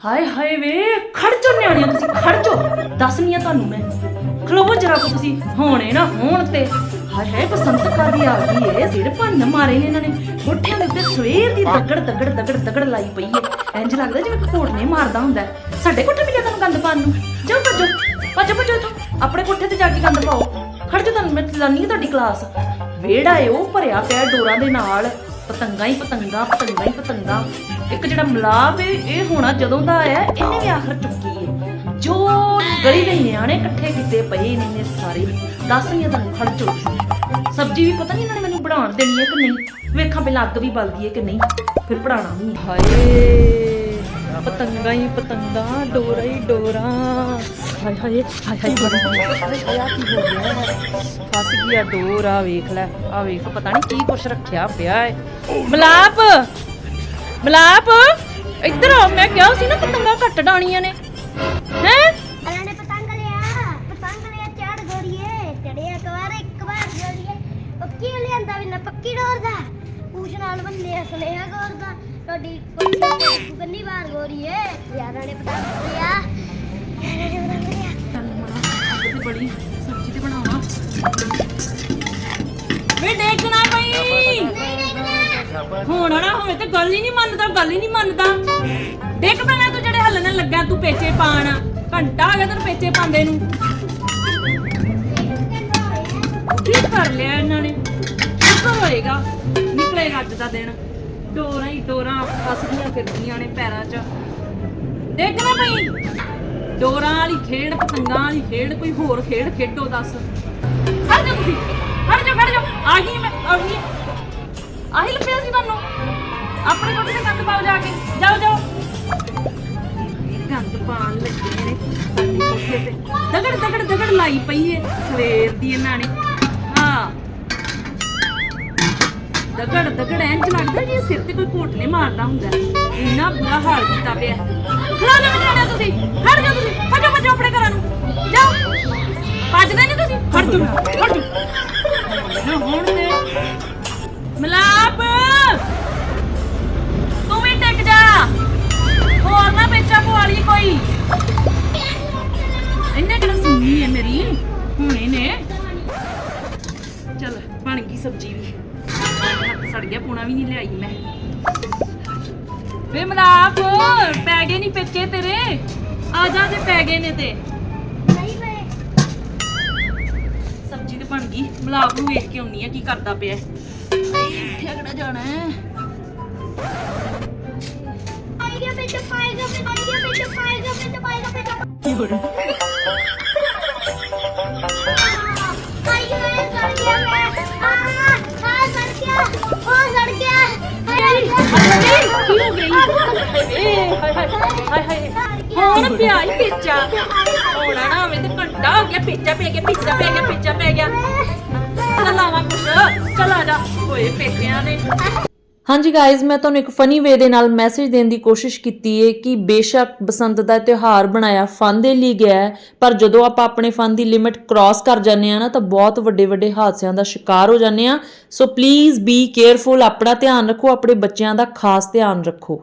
ਹਾਏ ਹਾਏ ਵੇ, ਖੜ ਨਿਆਣਿਆ ਤੁਸੀਂ ਖੜ ਦੱਸਨੀ ਆ ਤੁਹਾਨੂੰ ਮੈਂ। ਖਲੋਵੋ ਜਰਾ ਕੋ ਤੁਸੀਂ, ਹੋਣੇ ਨਾ ਹੋਣ ਤੇ। ਹਾਏ ਹਾਏ, ਬਸੰਤ ਕਾਦੀ ਆ ਗਈ ਏ, ਸਿਰ ਭੰਨ ਮਾਰੇ ਨੇ ਇਹਨਾਂ ਨੇ। ਗੋਠਿਆਂ ਦੇ ਉੱਤੇ ਸਵੇਰ ਦੀ ਦਗੜ ਦਗੜ ਦਗੜ ਦਗੜ ਲਾਈ ਪਈ ਏ। ਇੰਜ ਲੱਗਦਾ ਜਿਵੇਂ ਕੋਟ ਨੇ ਮਾਰਦਾ ਹੁੰਦਾ ਸਾਡੇ ਕੋਠੇ ਮਿਲਿਆ ਤੁਹਾਨੂੰ ਗੰਦ ਪਾਣ ਨੂੰ। ਜਾਓ ਭੱਜੋ ਭੱਜੋ ਭੱਜੋ ਇੱਥੋਂ। ਆਪਣੇ ਕੋਠੇ ਤੇ ਜਾ ਕੇ ਗੰਦ ਪਾਓ। ਖੜ ਜੋ ਤੁਹਾਨੂੰ, ਮੈਂ ਚਲਾਨੀ ਆ ਤੁਹਾਡੀ ਕਲਾਸ। ਵਿਹੜਾ ਏ, ਉਹ ਭਰਿਆ ਪਿਆ ਡੋਰਾਂ ਦੇ ਨਾਲ। ਪਤੰਗਾਂ ਹੀ ਪਤੰਗਾਂ ਪਤੰਗਾਂ ਹੀ ਪਤੰਗਾਂ। ਇੱਕ ਜਿਹੜਾ ਮਲਾਪ ਇਹ ਹੋਣਾ ਜਦੋਂ ਦਾ ਆਇਆ, ਇਹਨੇ ਵੀ ਆਖਰ ਚੁੱਕੀ ਏ। ਜੋ ਗਲੀ ਦੇ ਨਿਆਣੇ ਇਕੱਠੇ ਕੀਤੇ ਪਏ ਨੇ ਨੇ ਸਾਰੇ, ਦੱਸ ਨਹੀਂ ਤੁਹਾਨੂੰ ਖੜ ਚੋ ਸਬਜੀ ਵੀ ਪਤਾ ਨਹੀਂ ਇਹਨਾਂ ਨੇ ਮੈਨੂੰ ਬਣਾਉਣ ਦੇਣੀ ਹੈ ਕਿ ਨਹੀਂ? ਵੇਖਾਂ ਪਹਿਲਾਂ ਅੱਗ ਵੀ ਬਲਦੀ ਹੈ ਕਿ ਨਹੀਂ? ਫਿਰ ਪੜਾਣਾ ਵੀ ਹਾਏ। ਪਤੰਗਾਂ ਹੀ ਪਤੰਗਾਂ, ਡੋਰਾ ਹੀ ਡੋਰਾ। ਹਾਏ ਹਾਏ ਹਾਏ ਹਾਏ ਹਾਏ ਹਾਏ ਕੀ ਹੋ ਗਿਆ? ਫਸ ਗਿਆ ਡੋਰ ਵੇਖ ਲੈ ਆ ਵੇਖ, ਪਤਾ ਨਹੀਂ ਕੀ ਕੁਛ ਰੱਖਿਆ ਪਿਆ ਏ। ਮਲਾਪ ਮਲਾਪ, ਇੱਧਰ ਆ, ਮੈਂ ਕਿਹਾ ਸੀ ਨਾ ਪਤੰਗਾਂ ਘੱਟ ਡਾਣੀਆਂ ਨੇ। ਹੈ ਅਰੇ ਨੇ ਪਤੰਗ ਲਿਆ ਪਤੰਗ ਲਿਆ ਚੜ ਗੋਰੀਏ ਚੜਿਆ ਇੱਕ ਵਾਰ ਇੱਕ ਵਾਰ ਗੋਰੀਏ ਪੱਕੀ ਲਿਆਂਦਾ ਵੀ ਨਾ ਪੱਕੀ ਡੋਰ ਦਾ ਪੂਛ ਨਾਲ ਬੰਨਿਆ ਸੁਨੇਹਾ ਗੋਰ ਦਾ। ਤੁਹਾਡੀ ਕੋਠੀ ਕੰਨੀ ਵਾਰ ਗੋਰੀਏ ਯਾਰਾਂ ਨੇ ਪਤੰਗ ਲਿਆ। ਯਾਰਾਂ ਨੇ ਪਤੰਗ ਲਿਆ। ਚੱਲ ਮਣਾ ਅੱਗ ਤੇ ਬੜੀ ਸਬਜ਼ੀ ਤੇ ਬਣਾਵਾਂ ਵੇ ਦੇਖਣਾ ਪਈ ਹੁਣ ਨਾ ਹੋਵੇ ਤੇ ਗੱਲ ਹੀ ਨਹੀਂ ਮੰਨਦਾ, ਗੱਲ ਹੀ ਨਹੀਂ ਮੰਨਦਾ। ਦੇਖ ਪੈਣਾ ਤੂੰ ਜਿਹੜੇ ਹੱਲਣ ਲੱਗਾ ਤੂੰ ਪੇਚੇ ਪਾਣ। ਘੰਟਾ ਹੋ ਗਿਆ ਤੈਨੂੰ ਪੇਚੇ ਪਾਉਂਦੇ ਨੂੰ। ਕੀ ਕਰ ਲਿਆ ਇਹਨਾਂ ਨੇ? ਨਿਕਲੇਗਾ ਅੱਜ ਦਾ ਦਿਨ। ਡੋਰਾਂ ਹੀ ਡੋਰਾਂ ਫਸਦੀਆਂ ਫਿਰਦੀਆਂ ਨੇ ਪੈਰਾਂ 'ਚ। ਦੇਖਣਾ ਪਈ ਡੋਰਾਂ ਵਾਲੀ ਖੇਡ, ਪਤੰਗਾਂ ਵਾਲੀ ਖੇਡ, ਕੋਈ ਹੋਰ ਖੇਡ ਖੇਡੋ ਦੱਸ। ਖੜ ਜਾ ਤੁਸੀਂ, ਖੜ ਜਾ ਖੜ ਜਾ। ਆ ਗਈ ਮੈਂ ਆ ਗਈ ਆਹੀ ਲੱਭਿਆ ਸੀ ਤੁਹਾਨੂੰ? ਆਪਣੇ ਕੋਠੇ ਤੇ ਗੰਦ ਪਾਓ ਜਾ ਕੇ। ਜਾਓ ਜਾਓ। ਗੰਦ ਪਾਣ ਲੱਗੇ ਨੇ ਸਾਡੇ ਕੋਠੇ ਤੇ। ਦਗੜ ਦਗੜ ਦਗੜ ਲਾਈ ਪਈ ਏ ਸਵੇਰ ਦੀ ਇਹਨਾਂ ਨੇ। ਦਗੜ ਦਗੜ ਇੰਜ ਲੱਗਦਾ ਜੀ ਸਿਰ ਤੇ ਕੋਈ ਕੋਟ ਨੇ ਮਾਰਦਾ ਹੁੰਦਾ। ਹੈ। ਇੰਨਾ ਬੁਰਾ ਹਾਲ ਕੀਤਾ ਪਿਆ। ਖਲਾ ਨਾ ਜਾਣਾ ਤੁਸੀਂ, ਖੜ ਜਾ ਤੁਸੀਂ ਭੱਜੋ ਭੱਜੋ ਆਪਣੇ ਘਰਾਂ ਨੂੰ। ਜਾਓ। ਭੱਜਦੇ ਨਹੀਂ ਤੁਸੀਂ? ਖੜ ਜਾ ਖੜ ਜਾ ਨਾ ਹੁਣ ਤੇ ਮਲਾਪ। ਤੂੰ ਵੀ ਟਿਕ ਜਾ। ਹੋਰ ਨਾ ਪੇਚਾ ਪਵਾਲੀ ਕੋਈ। ਇੰਨੇ ਕਿਹੜਾ ਸੁਣਨੀ ਹੈ ਮੇਰੀ। ਹੁਣੇ ਨੇ। ਚਲ, ਬਣ ਗਈ ਸਬਜੀ ਵੀ। ਹੱਥ ਸੜ ਗਿਆ ਪੂਣਾ ਵੀ ਨਹੀਂ ਲਿਆਈ ਮੈਂ। ਵੇ ਮਲਾਪ ਪੈ ਗਏ ਨਹੀਂ ਪੇਚੇ ਤੇਰੇ? ਆ ਜਾ ਜੇ ਪੈ ਗਏ ਨੇ ਤੇ। ਨਹੀਂ ਵੇ ਸਬਜੀ ਤੇ ਬਣ ਗਈ। ਮਲਾਪ ਨੂੰ ਵੇਖ ਕੇ ਆਉਣੀ ਆ ਕੀ ਕਰਦਾ ਪਿਆ। ਇੱਥੇ ਕਿਹੜਾ ਜਾਣਾ ਹੈ? ਆਈਡੀਆ ਵਿੱਚ ਪਾਏਗਾ ਵਿੱਚ ਆਈਡੀਆ ਵਿੱਚ ਪਾਏਗਾ ਵਿੱਚ ਪਾਏਗਾ ਵਿੱਚ ਹਾਏ ਪਿਆ ਹੀ ਪੇਚਾ। ਹੋਣਾ ਨਾ ਹੋਵੇ ਤੇ ਘੰਟਾ ਹੋ ਗਿਆ ਪੇਚਾ ਪੈ ਗਿਆ ਪੇਚਾ ਪੈ ਗਿਆ ਪੇਚਾ ਪੈ ਗਿਆ। ਚੱਲ ਲਾਵਾਂ ਕੁਛ। ਚੱਲ ਆ ਜਾ। ਹੋਏ ਪੇਚਿਆਂ ਦੇ। ਹਾਂਜੀ ਗਾਇਜ਼ ਮੈਂ ਤੁਹਾਨੂੰ ਇੱਕ ਫਨੀ ਵੇ ਦੇ ਨਾਲ ਮੈਸੇਜ ਦੇਣ ਦੀ ਕੋਸ਼ਿਸ਼ ਕੀਤੀ ਹੈ ਕਿ ਬੇਸ਼ੱਕ ਬਸੰਤ ਦਾ ਤਿਉਹਾਰ ਬਣਾਇਆ ਫਨ ਦੇ ਲਈ ਗਿਆ ਹੈ, ਪਰ ਜਦੋਂ ਆਪਾਂ ਆਪਣੇ ਫਨ ਦੀ ਲਿਮਿਟ ਕ੍ਰਾਸ ਕਰ ਜਾਂਦੇ ਆ ਨਾ ਤਾਂ ਬਹੁਤ ਵੱਡੇ ਵੱਡੇ ਹਾਦਸਿਆਂ ਦਾ ਸ਼ਿਕਾਰ ਹੋ ਜਾਂਦੇ ਆ ਸੋ ਪਲੀਜ਼ ਬੀ ਕੇਅਰਫੁਲ ਆਪਣਾ ਧਿਆਨ ਰੱਖੋ ਆਪਣੇ ਬੱਚਿਆਂ ਦਾ ਖਾਸ ਧਿਆਨ ਰੱਖੋ।